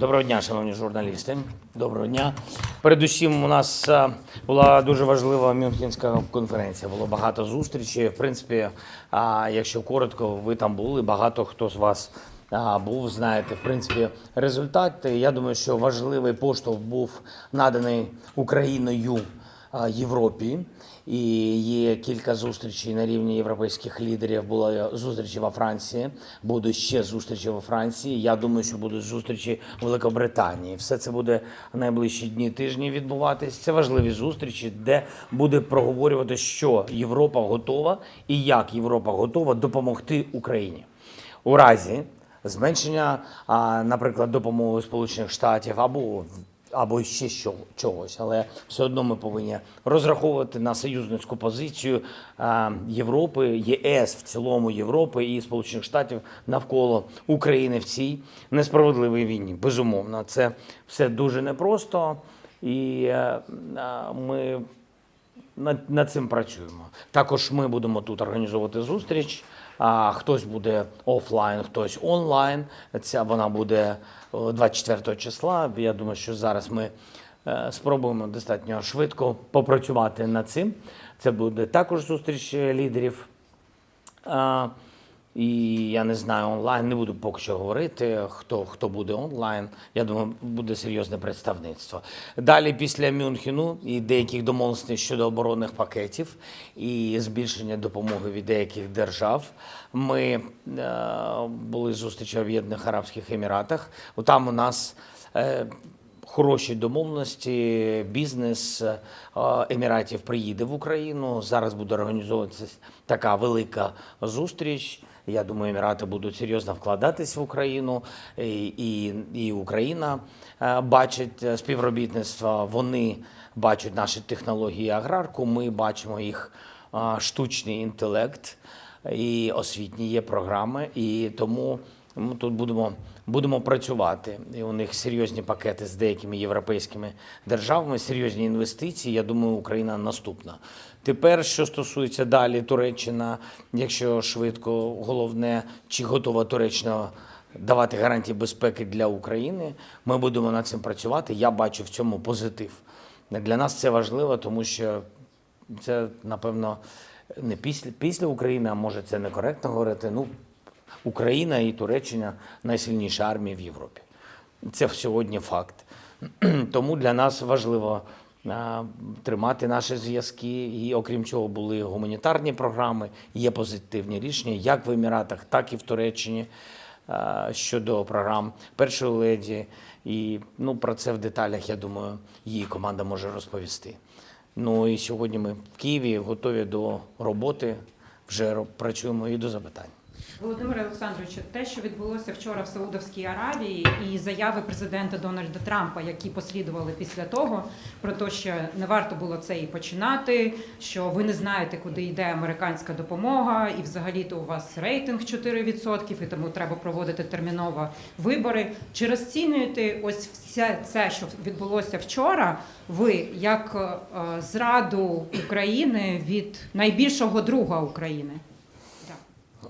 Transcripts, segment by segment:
Доброго дня, шановні журналісти. Доброго дня. Передусім, у нас е, була дуже важлива Мюнхенська конференція. Було багато зустрічей. В принципі, якщо коротко, ви там були. Багато хто з вас був. Знаєте, в принципі, результат. Я думаю, що важливий поштовх був наданий Україною Європі. І є кілька зустрічей на рівні європейських лідерів. Були зустрічі во Франції, будуть ще зустрічі во Франції. Я думаю, що будуть зустрічі в Великобританії. Все це буде найближчі дні тижні відбуватись. Це важливі зустрічі, де буде проговорювати, що Європа готова і як Європа готова допомогти Україні у разі зменшення, наприклад, допомоги Сполучених Штатів або або ще що, чогось, але все одно ми повинні розраховувати на союзницьку позицію Європи, ЄС в цілому Європи і Сполучених Штатів навколо України в цій несправедливій війні. Безумовно, це все дуже непросто, і е, ми над, над цим працюємо. Також ми будемо тут організовувати зустріч. А хтось буде офлайн, хтось онлайн. Ця вона буде 24 числа. Я думаю, що зараз ми е, спробуємо достатньо швидко попрацювати над цим. Це буде також зустріч е, лідерів. І я не знаю онлайн, не буду поки що говорити, хто, хто буде онлайн. Я думаю, буде серйозне представництво. Далі, після Мюнхену і деяких домовленостей щодо оборонних пакетів і збільшення допомоги від деяких держав. Ми е, були зустрічі в Об'єднаних Арабських Еміратах. Там у нас. Е, хороші домовленості. Бізнес е, Еміратів приїде в Україну. Зараз буде організовуватися така велика зустріч. Я думаю, Емірати будуть серйозно вкладатись в Україну, і, і, і Україна е, бачить е, співробітництво. Вони бачать наші технології аграрку. Ми бачимо їх штучний інтелект і освітні є програми. І тому ми тут будемо, будемо працювати. І у них серйозні пакети з деякими європейськими державами, серйозні інвестиції. Я думаю, Україна наступна. Тепер, що стосується далі Туреччина, якщо швидко, головне, чи готова Туреччина давати гарантії безпеки для України, ми будемо над цим працювати. Я бачу в цьому позитив. Для нас це важливо, тому що це, напевно, не після, після України, а може це некоректно говорити. Ну, Україна і Туреччина найсильніші армії в Європі. Це сьогодні факт. Тому для нас важливо а, тримати наші зв'язки. І окрім цього, були гуманітарні програми, є позитивні рішення, як в Еміратах, так і в Туреччині а, щодо програм першої леді. І ну, про це в деталях, я думаю, її команда може розповісти. Ну і сьогодні ми в Києві готові до роботи, вже працюємо і до запитань. Володимире Олександровичу, те, що відбулося вчора в Саудовській Аравії, і заяви президента Дональда Трампа, які послідували після того, про те, що не варто було це і починати, що ви не знаєте, куди йде американська допомога, і взагалі-то у вас рейтинг 4%, і тому треба проводити терміново вибори. Чи розцінюєте ось все це, що відбулося вчора, ви як е, зраду України від найбільшого друга України?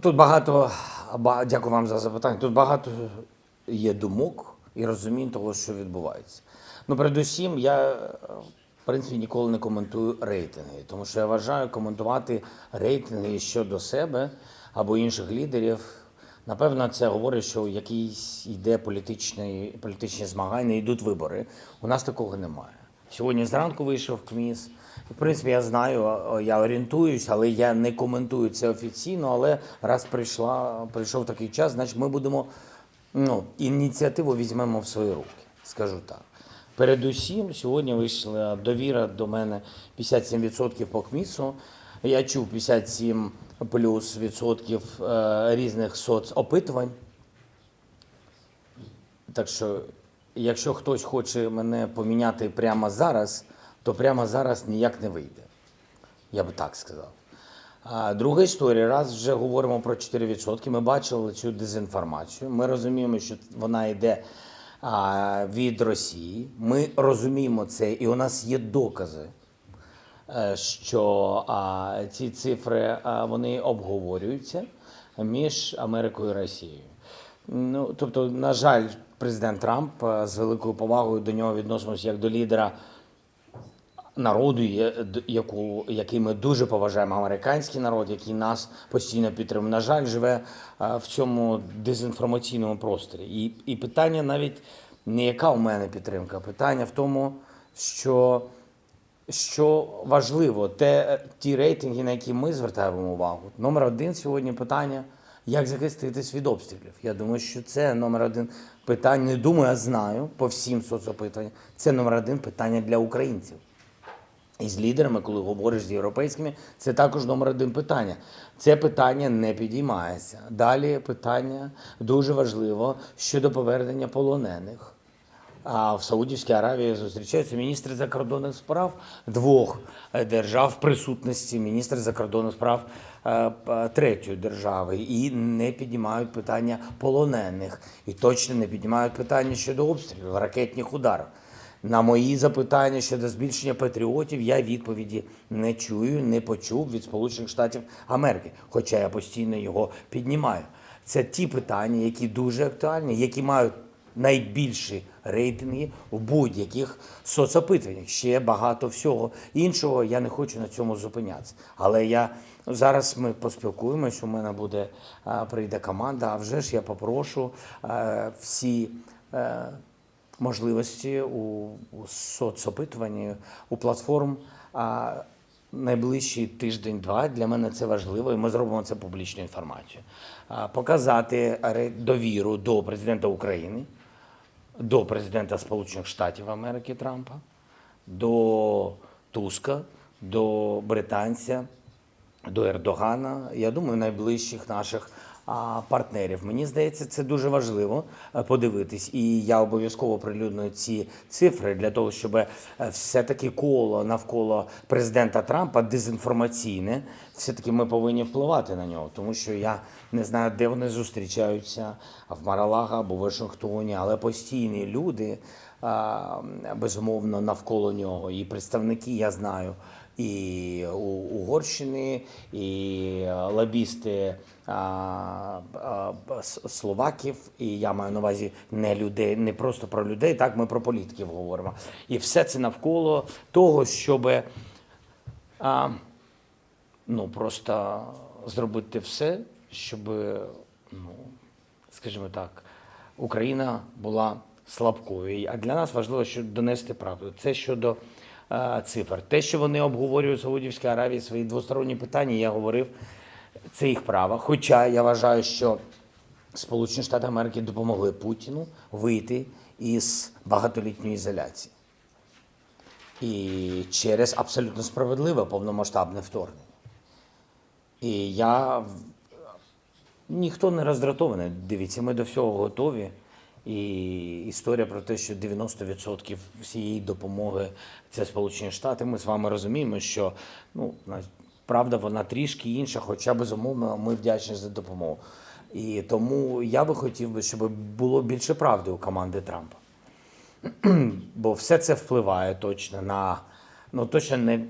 Тут багато, ба- дякую вам за запитання. Тут багато є думок і розумінь того, що відбувається. Ну, передусім, я е, в принципі ніколи не коментую рейтинги, тому що я вважаю коментувати рейтинги щодо себе або інших лідерів. Напевно, це говорить, що якісь йде політичні, політичні змагання, йдуть вибори. У нас такого немає. Сьогодні зранку вийшов КМІС. В принципі, я знаю, я орієнтуюсь, але я не коментую це офіційно. Але раз прийшла, прийшов такий час, значить ми будемо ну, ініціативу візьмемо в свої руки, скажу так. Передусім, сьогодні вийшла довіра до мене 57% по КМІСу. Я чув 57 плюс відсотків е, різних соцопитувань. Так що, якщо хтось хоче мене поміняти прямо зараз, то прямо зараз ніяк не вийде. Я би так сказав. Друга історія, раз вже говоримо про 4%, ми бачили цю дезінформацію. Ми розуміємо, що вона йде від Росії. Ми розуміємо це, і у нас є докази, е, що ці цифри вони обговорюються між Америкою і Росією. Ну, тобто, на жаль, президент Трамп е, з великою повагою до нього відносимося як до лідера народу, яку, який ми дуже поважаємо, американський народ, який нас постійно підтримує. На жаль, живе е, в цьому дезінформаційному просторі. І, і питання навіть не яка у мене підтримка, питання в тому, що, що важливо, те, ті рейтинги, на які ми звертаємо увагу. Номер один сьогодні питання. Як захиститись від обстрілів? Я думаю, що це номер один питання. Не думаю, а знаю по всім соцопитуванням. Це номер один питання для українців. І з лідерами, коли говориш з європейськими, це також номер один питання. Це питання не підіймається. Далі питання дуже важливо щодо повернення полонених. А в Саудівській Аравії зустрічаються міністри закордонних справ двох держав в присутності міністра закордонних справ третьої держави і не піднімають питання полонених, і точно не піднімають питання щодо обстрілів, ракетних ударів. На мої запитання щодо збільшення патріотів я відповіді не чую, не почув від Сполучених Штатів Америки, хоча я постійно його піднімаю. Це ті питання, які дуже актуальні, які мають найбільші рейтинги в будь-яких соцопитуваннях. Ще багато всього іншого. Я не хочу на цьому зупинятися. Але я зараз ми поспілкуємось. У мене буде прийде команда. А вже ж я попрошу всі. е, можливості у, соцопитуванні, у платформ. А найближчий тиждень-два для мене це важливо, і ми зробимо це публічною інформацією. А, Показати довіру до президента України, до президента Сполучених Штатів Америки Трампа, до Туска, до британця, до Ердогана, я думаю, найближчих наших партнерів. Мені здається, це дуже важливо е, подивитись. І я обов'язково прилюдную ці цифри для того, щоб е, все-таки коло навколо президента Трампа дезінформаційне, все-таки ми повинні впливати на нього, тому що я не знаю, де вони зустрічаються, в Маралага або в Вашингтоні, але постійні люди, безумовно, навколо нього. І представники, я знаю, і Угорщини, і лобісти словаків, і я маю на увазі не людей, не просто про людей, так ми про політиків говоримо. І все це навколо того, щоб ну, просто зробити все, щоб, ну, скажімо так, Україна була слабкою. А для нас важливо що донести правду. Це щодо е, цифр. Те, що вони обговорюють в Саудівській Аравії свої двосторонні питання, я говорив, це їх право. Хоча я вважаю, що Сполучені Штати Америки допомогли Путіну вийти із багатолітньої ізоляції. І через абсолютно справедливе повномасштабне вторгнення. І я ніхто не роздратований. Дивіться, ми до всього готові. І історія про те, що 90% всієї допомоги це Сполучені Штати. Ми з вами розуміємо, що ну, правда вона трішки інша, хоча безумовно ми вдячні за допомогу. І тому я би хотів би, щоб було більше правди у команди Трампа бо все це впливає точно на ну точно не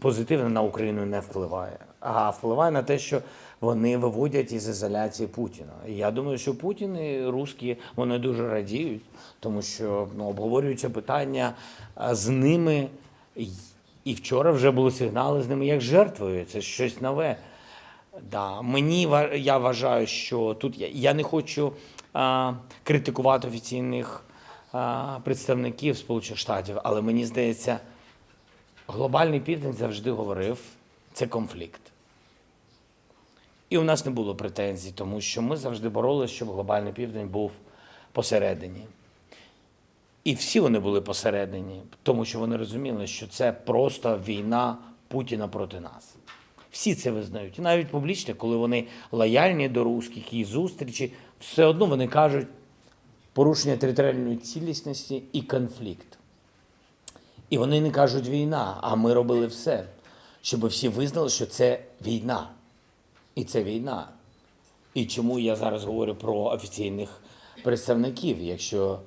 позитивно на Україну не впливає, а впливає на те, що вони виводять із ізоляції Путіна. І я думаю, що Путін і русські вони дуже радіють, тому що ну, обговорюються питання з ними. І- вчора вже були сигнали з ними як жертвою. Це щось нове. Да, мені я вважаю, що тут я, я не хочу а, критикувати офіційних а, представників Сполучених Штатів, але мені здається, глобальний південь завжди говорив, це конфлікт. І у нас не було претензій, тому що ми завжди боролися, щоб глобальний південь був посередині. І всі вони були посередині, тому що вони розуміли, що це просто війна Путіна проти нас. Всі це визнають. І навіть публічно, коли вони лояльні до русських і зустрічі, все одно вони кажуть порушення територіальної цілісності і конфлікт. І вони не кажуть війна, а ми робили все, щоб всі визнали, що це війна. І це війна. І чому я зараз говорю про офіційних представників, якщо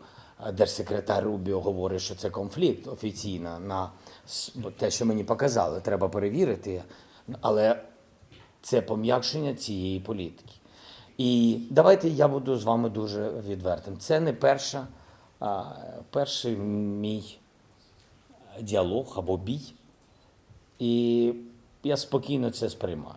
е, держсекретар Рубіо говорить, що це конфлікт офіційно на те, що мені показали, треба перевірити, але це пом'якшення цієї політики. І давайте я буду з вами дуже відвертим. Це не перша, а, перший мій діалог або бій. І я спокійно це сприймаю.